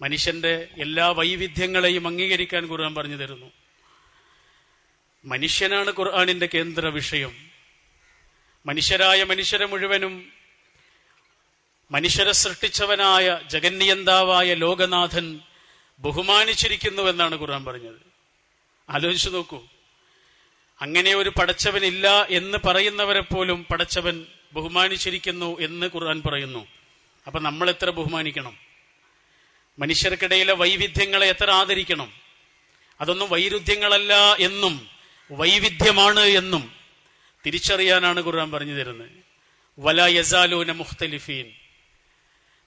മനുഷ്യന്റെ എല്ലാ വൈവിധ്യങ്ങളെയും അംഗീകരിക്കാൻ ഖുർആൻ പറഞ്ഞു തരുന്നു. മനുഷ്യനാണ് ഖുർആാനിന്റെ കേന്ദ്ര വിഷയം. മനുഷ്യരായ മനുഷ്യരെ മുഴുവനും മനുഷ്യരെ സൃഷ്ടിച്ചവനായ ജഗന്നിയന്താവായ ലോകനാഥൻ ബഹുമാനിച്ചിരിക്കുന്നുവെന്നാണ് ഖുർആൻ പറഞ്ഞത്. ആലോചിച്ചു നോക്കൂ. അങ്ങനെ ഒരു പടച്ചവനില്ല എന്ന് പറയുന്നവരെ പോലും പടച്ചവൻ ബഹുമാനിച്ചിരിക്കുന്നു എന്ന് ഖുർആൻ പറയുന്നു. അപ്പൊ നമ്മൾ എത്ര ബഹുമാനിക്കണം? മനുഷ്യർക്കിടയിലെ വൈവിധ്യങ്ങളെ എത്ര ആദരിക്കണം. അതൊന്നും വൈരുദ്ധ്യങ്ങളല്ല എന്നും വൈവിധ്യമാണ് എന്നും തിരിച്ചറിയാനാണ് ഖുർആൻ പറഞ്ഞു തരുന്നത്. വല യസാലൂന മുഖ്തലിഫീൻ.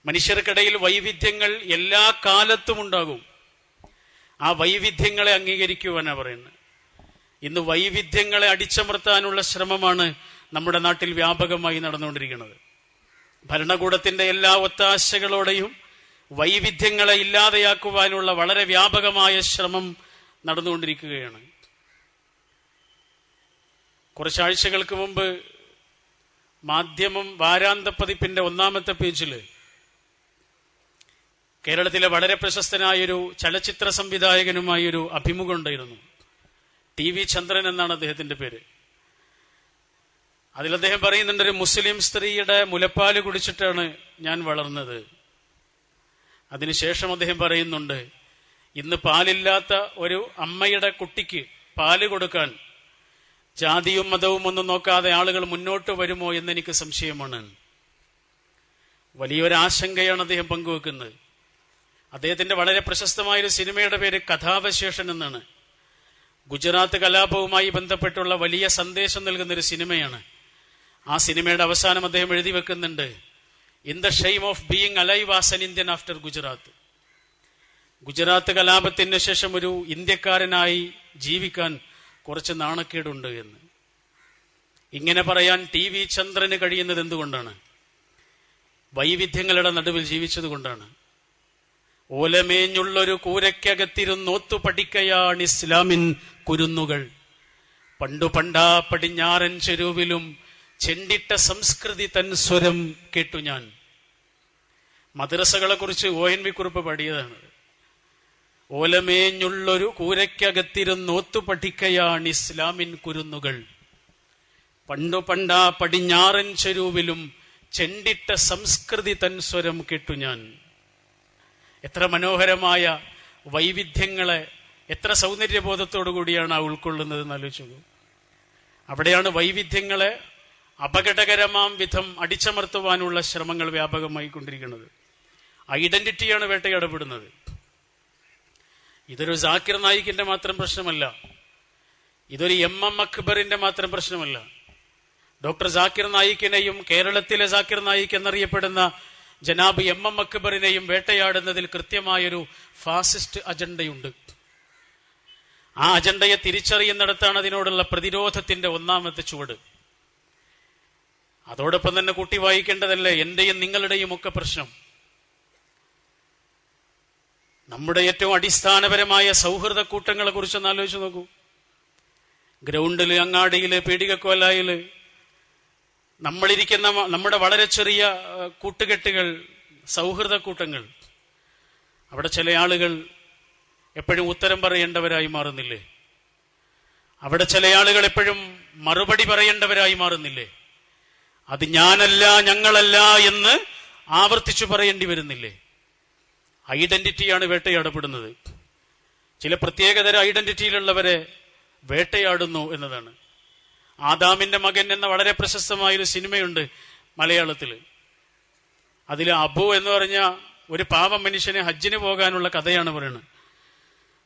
മനുഷ്യർക്കിടയിൽ വൈവിധ്യങ്ങൾ എല്ലാ കാലത്തും ഉണ്ടാകും. ആ വൈവിധ്യങ്ങളെ അംഗീകരിക്കുവാനാണ് പറയുന്നത്. ഇന്ന് വൈവിധ്യങ്ങളെ അടിച്ചമർത്താനുള്ള ശ്രമമാണ് നമ്മുടെ നാട്ടിൽ വ്യാപകമായി നടന്നുകൊണ്ടിരിക്കുന്നത്. ഭരണകൂടത്തിന്റെ എല്ലാ ഒത്താശകളോടെയും വൈവിധ്യങ്ങളെ ഇല്ലാതെയാക്കുവാനുള്ള വളരെ വ്യാപകമായ ശ്രമം നടന്നുകൊണ്ടിരിക്കുകയാണ്. കുറച്ചാഴ്ചകൾക്ക് മുമ്പ് മാധ്യമം വാരാന്ത പതിപ്പിന്റെ ഒന്നാമത്തെ പേജിൽ കേരളത്തിലെ വളരെ പ്രശസ്തനായൊരു ചലച്ചിത്ര സംവിധായകനുമായൊരു അഭിമുഖം ഉണ്ടായിരുന്നു. ടി വി ചന്ദ്രൻ എന്നാണ് അദ്ദേഹത്തിന്റെ പേര്. അതിൽ അദ്ദേഹം പറയുന്നുണ്ട് ഒരു മുസ്ലിം സ്ത്രീയുടെ മുലപ്പാൽ കുടിച്ചിട്ടാണ് ഞാൻ വളർന്നത്. അതിനുശേഷം അദ്ദേഹം പറയുന്നുണ്ട് ഇന്ന് പാലില്ലാത്ത ഒരു അമ്മയുടെ കുട്ടിക്ക് പാൽ കൊടുക്കാൻ ജാതിയും മതവും ഒന്നും നോക്കാതെ ആളുകൾ മുന്നോട്ട് വരുമോ എന്ന് എനിക്ക് സംശയമാണ്. വലിയൊരു ആശങ്കയാണ് അദ്ദേഹം പങ്കുവെക്കുന്നത്. അദ്ദേഹത്തിന്റെ വളരെ പ്രശസ്തമായ ഒരു സിനിമയുടെ പേര് കഥാവശേഷൻ എന്നാണ്. ഗുജറാത്ത് കലാപവുമായി ബന്ധപ്പെട്ടുള്ള വലിയ സന്ദേശം നൽകുന്ന ഒരു സിനിമയാണ്. ആ സിനിമയുടെ അവസാനം അദ്ദേഹം എഴുതി വെക്കുന്നുണ്ട് in the shame of being alive as an Indian after Gujarat Gujarat കലാപത്തിന് ശേഷം ഒരു ഇന്ത്യക്കാരനായി ജീവിക്കാൻ കുറച്ച് നാണക്കേടുണ്ട് എന്ന്. ഇങ്ങനെ പറയാൻ ടി വി ചന്ദ്രന് കഴിയുന്നത് എന്തുകൊണ്ടാണ്? വൈവിധ്യങ്ങളുടെ നടുവിൽ ജീവിച്ചത് കൊണ്ടാണ്. ഓലമേഞ്ഞുള്ളൊരു കൂരയ്ക്കകത്തിരുന്നോത്തു പഠിക്കയാണ് ഇസ്ലാമിൻ കുരുന്നുകൾ. പണ്ടു പണ്ടാ പടിഞ്ഞാറൻ ചെരുവിലും ചെണ്ടിട്ട സംസ്കൃതി തൻ സ്വരം കേട്ടു ഞാൻ. മദ്രസകളെ കുറിച്ച് ഒ എൻ വി കുറിപ്പ് പാടിയതാണ് ഓലമേഞ്ഞുള്ളൊരു കൂരയ്ക്കകത്തിരുന്നോത്തു പഠിക്കയാണ് ഇസ്ലാമിൻ കുരുന്നുകൾ. പണ്ടു പണ്ടാ പടിഞ്ഞാറൻ ചെരുവിലും ചെണ്ടിട്ട സംസ്കൃതി തൻ സ്വരം കേട്ടു ഞാൻ. എത്ര മനോഹരമായ വൈവിധ്യങ്ങളെ എത്ര സൗന്ദര്യബോധത്തോടു കൂടിയാണ് ആ ഉൾക്കൊള്ളുന്നത് എന്ന് ആലോചിച്ചു അവിടെയാണ് വൈവിധ്യങ്ങളെ അപകടകരമാം വിധം അടിച്ചമർത്തുവാനുള്ള ശ്രമങ്ങൾ വ്യാപകമായി കൊണ്ടിരിക്കുന്നത് ഐഡന്റിറ്റിയാണ് വേട്ടയാടപ്പെടുന്നത് ഇതൊരു ജാക്കിർ നായിക്കിന്റെ മാത്രം പ്രശ്നമല്ല. ഇതൊരു എം എം അക്ബറിന്റെ മാത്രം പ്രശ്നമല്ല. ഡോക്ടർ ജാക്കിർ നായിക്കിനെയും കേരളത്തിലെ ജാക്കിർ നായിക് എന്നറിയപ്പെടുന്ന ജനാബ് എം എം അക്ബറിനെയും വേട്ടയാടുന്നതിൽ കൃത്യമായൊരു ഫാസിസ്റ്റ് അജണ്ടയുണ്ട്. ആ അജണ്ടയെ തിരിച്ചറിയുന്നിടത്താണ് അതിനോടുള്ള പ്രതിരോധത്തിന്റെ ഒന്നാമത്തെ ചുവട്. അതോടൊപ്പം തന്നെ കൂട്ടി വായിക്കേണ്ടതല്ലേ എന്റെയും നിങ്ങളുടെയും ഒക്കെ പ്രശ്നം. നമ്മുടെ ഏറ്റവും അടിസ്ഥാനപരമായ സൗഹൃദ കൂട്ടങ്ങളെ കുറിച്ചൊന്ന് ആലോചിച്ച് നോക്കൂ. ഗ്രൗണ്ടിൽ അങ്ങാടിയിൽ പീഡികക്കോലായിൽ നമ്മളിരിക്കുന്ന നമ്മുടെ വളരെ ചെറിയ കൂട്ടുകെട്ടുകൾ സൗഹൃദ കൂട്ടങ്ങൾ. അവിടെ ചില ആളുകൾ എപ്പോഴും ഉത്തരം പറയേണ്ടവരായി മാറുന്നില്ലേ? അവിടെ ചില ആളുകൾ എപ്പോഴും മറുപടി പറയേണ്ടവരായി മാറുന്നില്ലേ? അത് ഞാനല്ല ഞങ്ങളല്ല എന്ന് ആവർത്തിച്ചു പറയേണ്ടി വരുന്നില്ലേ? ഐഡന്റിറ്റിയാണ് വേട്ടയാടപ്പെടുന്നത്. ചില പ്രത്യേകതര ഐഡന്റിറ്റിയിലുള്ളവരെ വേട്ടയാടുന്നു എന്നതാണ്. ആദാമിന്റെ മകൻ എന്ന വളരെ പ്രശസ്തമായൊരു സിനിമയുണ്ട് മലയാളത്തിൽ അതിൽ അബു എന്ന് പറഞ്ഞ ഒരു പാവം മനുഷ്യനെ ഹജ്ജിന് പോകാനുള്ള കഥയാണ് പറയുന്നത്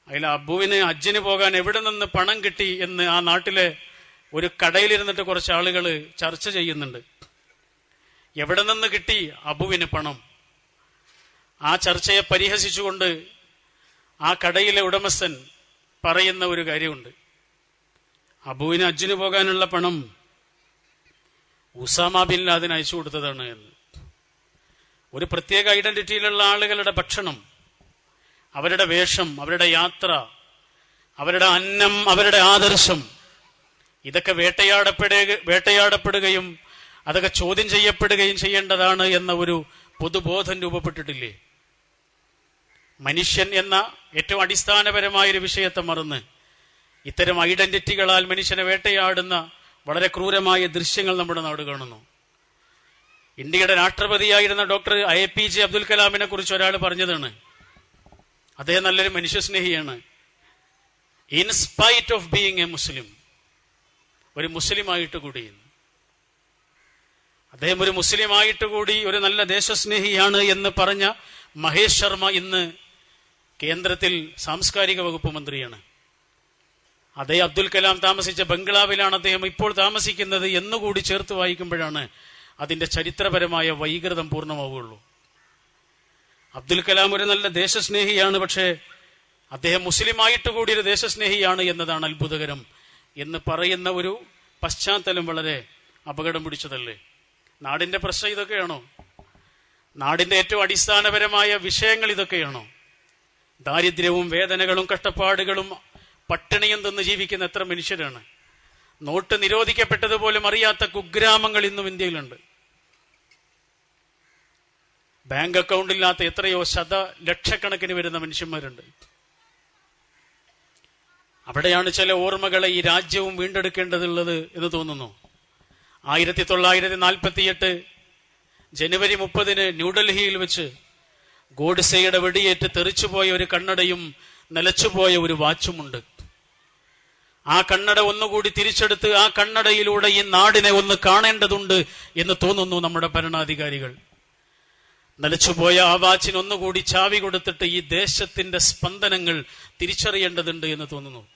അതിൽ അബുവിന് ഹജ്ജിന് പോകാൻ എവിടെ നിന്ന് പണം കിട്ടി എന്ന് ആ നാട്ടിലെ ഒരു കടയിലിരുന്നിട്ട് കുറച്ച് ആളുകൾ ചർച്ച ചെയ്യുന്നുണ്ട്. എവിടെ നിന്ന് കിട്ടി അബുവിന് പണം? ആ ചർച്ചയെ പരിഹസിച്ചുകൊണ്ട് ആ കടയിലെ ഉടമസ്ഥൻ പറയുന്ന ഒരു കാര്യമുണ്ട്. അബുവിന് അജ്ജിന് പോകാനുള്ള പണം ഉസാമ ബിൻ അയച്ചു കൊടുത്തതാണ് എന്ന്. ഒരു പ്രത്യേക ഐഡന്റിറ്റിയിലുള്ള ആളുകളുടെ ഭക്ഷണം അവരുടെ വേഷം അവരുടെ യാത്ര അവരുടെ അന്നം അവരുടെ ആദർശം ഇതൊക്കെ വേട്ടയാടപ്പെടുക വേട്ടയാടപ്പെടുകയും അതൊക്കെ ചോദ്യം ചെയ്യപ്പെടുകയും ചെയ്യേണ്ടതാണ് എന്ന ഒരു പൊതുബോധം രൂപപ്പെട്ടിട്ടില്ലേ? മനുഷ്യൻ എന്ന ഏറ്റവും അടിസ്ഥാനപരമായ ഒരു വിഷയത്തെ മറന്ന് ഇത്തരം ഐഡന്റിറ്റികളാൽ മനുഷ്യനെ വേട്ടയാടുന്ന വളരെ ക്രൂരമായ ദൃശ്യങ്ങൾ നമ്മുടെ നാട് കാണുന്നു. ഇന്ത്യയുടെ രാഷ്ട്രപതിയായിരുന്ന doctor A P J Abdul കലാമിനെ കുറിച്ച് ഒരാൾ പറഞ്ഞതാണ്. അദ്ദേഹം നല്ലൊരു മനുഷ്യസ്നേഹിയാണ്. In spite of being a Muslim ഒരു മുസ്ലിം ആയിട്ട് കൂടി അദ്ദേഹം ഒരു മുസ്ലിം ആയിട്ട് കൂടി ഒരു നല്ല ദേശസ്നേഹിയാണ് എന്ന് പറഞ്ഞ മഹേഷ് ശർമ്മ ഇന്ന് കേന്ദ്രത്തിൽ സാംസ്കാരിക വകുപ്പ് മന്ത്രിയാണ്. അതേ അബ്ദുൽ കലാം താമസിച്ച ബംഗ്ലാവിലാണ് അദ്ദേഹം ഇപ്പോൾ താമസിക്കുന്നത് എന്നുകൂടി ചേർത്ത് വായിക്കുമ്പോഴാണ് അതിന്റെ ചരിത്രപരമായ വൈകൃതം പൂർണമാവുകയുള്ളൂ. അബ്ദുൽ കലാം ഒരു നല്ല ദേശസ്നേഹിയാണ് പക്ഷേ അദ്ദേഹം മുസ്ലിമായിട്ട് കൂടി ഒരു ദേശസ്നേഹിയാണ് എന്നതാണ് അത്ഭുതകരം എന്ന് പറയുന്ന ഒരു പശ്ചാത്തലം വളരെ അപകടം പിടിച്ചതല്ലേ? നാടിന്റെ പ്രശ്നം ഇതൊക്കെയാണോ? നാടിന്റെ ഏറ്റവും അടിസ്ഥാനപരമായ വിഷയങ്ങൾ ഇതൊക്കെയാണോ? ദാരിദ്ര്യവും വേദനകളും കഷ്ടപ്പാടുകളും പട്ടിണിയും തന്ന് ജീവിക്കുന്ന എത്ര മനുഷ്യരാണ്. നോട്ട് നിരോധിക്കപ്പെട്ടതുപോലും അറിയാത്ത കുഗ്രാമങ്ങൾ ഇന്നും ഇന്ത്യയിലുണ്ട്. ബാങ്ക് അക്കൗണ്ട് ഇല്ലാത്ത എത്രയോ ശത ലക്ഷക്കണക്കിന് വരുന്ന മനുഷ്യന്മാരുണ്ട്. അവിടെയാണ് ചില ഓർമ്മകളെ ഈ രാജ്യവും വീണ്ടെടുക്കേണ്ടതുള്ളത് എന്ന് തോന്നുന്നു. ആയിരത്തി തൊള്ളായിരത്തി നാൽപ്പത്തിയെട്ട് ജനുവരി മുപ്പതിന് ന്യൂഡൽഹിയിൽ വെച്ച് ഗോഡ്സെയുടെ വെടിയേറ്റ് തെറിച്ചുപോയ ഒരു കണ്ണടയും നിലച്ചുപോയ ഒരു വാച്ചുമുണ്ട്. ആ കണ്ണട ഒന്നുകൂടി തിരിച്ചെടുത്ത് ആ കണ്ണടയിലൂടെ ഈ നാടിനെ ഒന്ന് കാണേണ്ടതുണ്ട് എന്ന് തോന്നുന്നു നമ്മുടെ ഭരണാധികാരികൾ. നിലച്ചുപോയ ആ വാച്ചിന് ഒന്നുകൂടി ചാവി കൊടുത്തിട്ട് ഈ ദേശത്തിന്റെ സ്പന്ദനങ്ങൾ തിരിച്ചറിയേണ്ടതുണ്ട് എന്ന് തോന്നുന്നു.